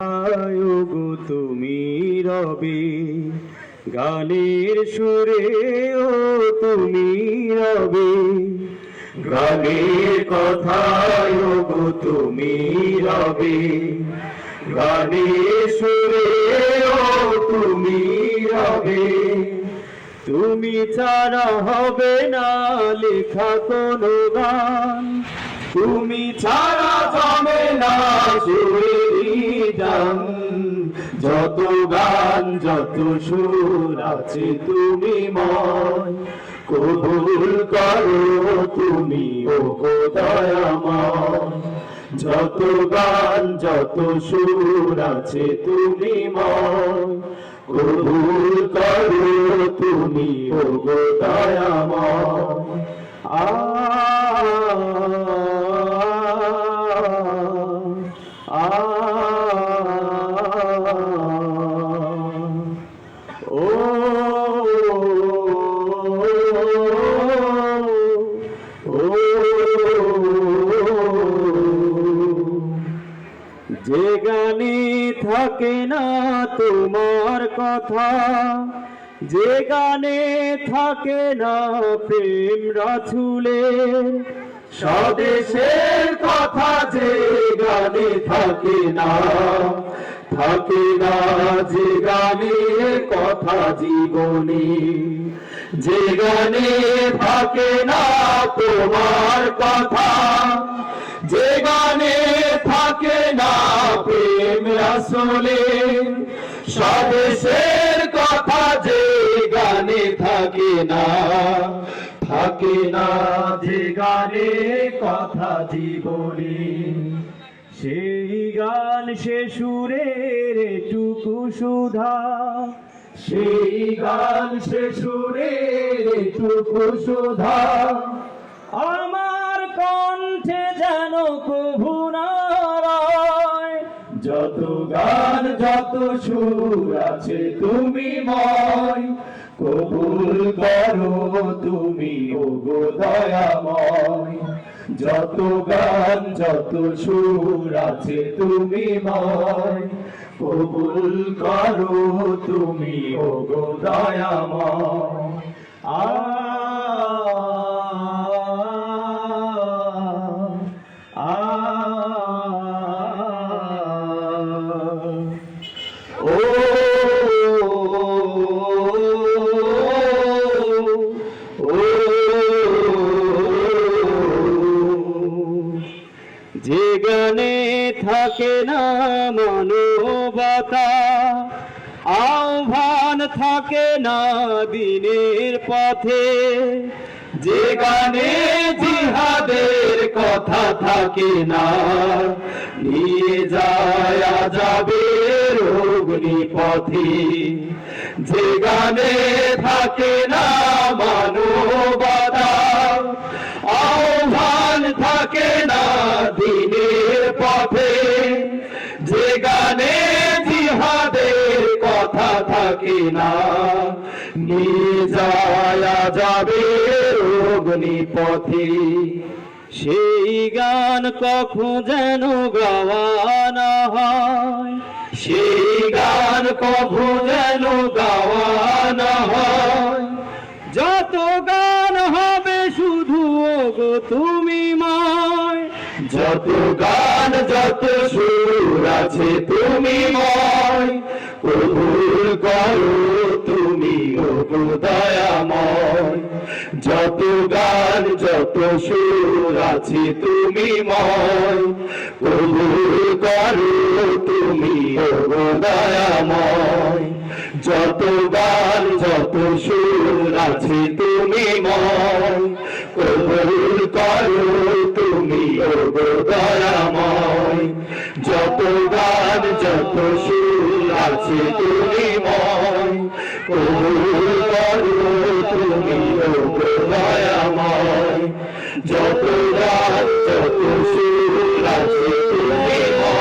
গো তুমি রবে, গানের সুরে ও তুমি রবে, গানের কথায় গো তুমি রবে, গানের সুরে ও তুমি রবে। তুমি ছাড়া হবে না লেখা কোনো গান, তুমি ছাড়া হবে না সুরেরই যত গান, যত সুর আছে তুমি ময়। কবুল করো তুমি, ও দয়াময় যত গান, যত সুর আছে তুমি ময়। কবুল করো তুমি, ও দয়াময় আ ও যে গানে থাকে না তোমার কথা, যে গানে থাকে না প্রেম রাছুলের স্বদেশের কথা যে গানে থাকে না থাকে না যে গানে কথা জীবনে। যে গানে থাকে না তোমার কথা। যে গানে থাকে না প্রেম আসলে। স্বদেশের কথা যে গানে থাকে না। থাকে না যে গানে কথা জীবনে। সেই গান সে সুরের টুকু সুধা। সেই গান সে সুরের টুকু সুধা। আমার কণ্ঠে যেন কভু যত গান, যত সুর আছে তুমি ময়, কবুল করো তুমি ও গো দয়াময়। যত গান যত সুর আছে তুমি ময় কবুল করো তুমি ও গো দয়াময় আ ও যে গানে থাকে না মানবতা, আহ্বান থাকে না দিনের পথে। যে গানে জিহাদের কথা থাকে না, নিয়ে যায় যাবে অগ্নি পথে যে গানে থাকে না থাকে নিয়ে যাবে অগ্নি পথে। সেই গান কখন যেন গাওয়ানা হয়। সেই গান কখন যেন গাওয়ানা হয়। যত গান হবে শুধু তুমি মায়। যত গান, যত সুর আছে তুমি ময়। কবুল করো তুমি যত গান, যত সুর আছে তুমি ময়। কবুল করো তুমি দয়াময়। যত গান, যত সুর আছে তুমি ময়। কবুল করো তুমি ও সুর তুমি ময় কবুল করো তুমি দয়াময়। যত গান যত সুর আছে তুমি কবুল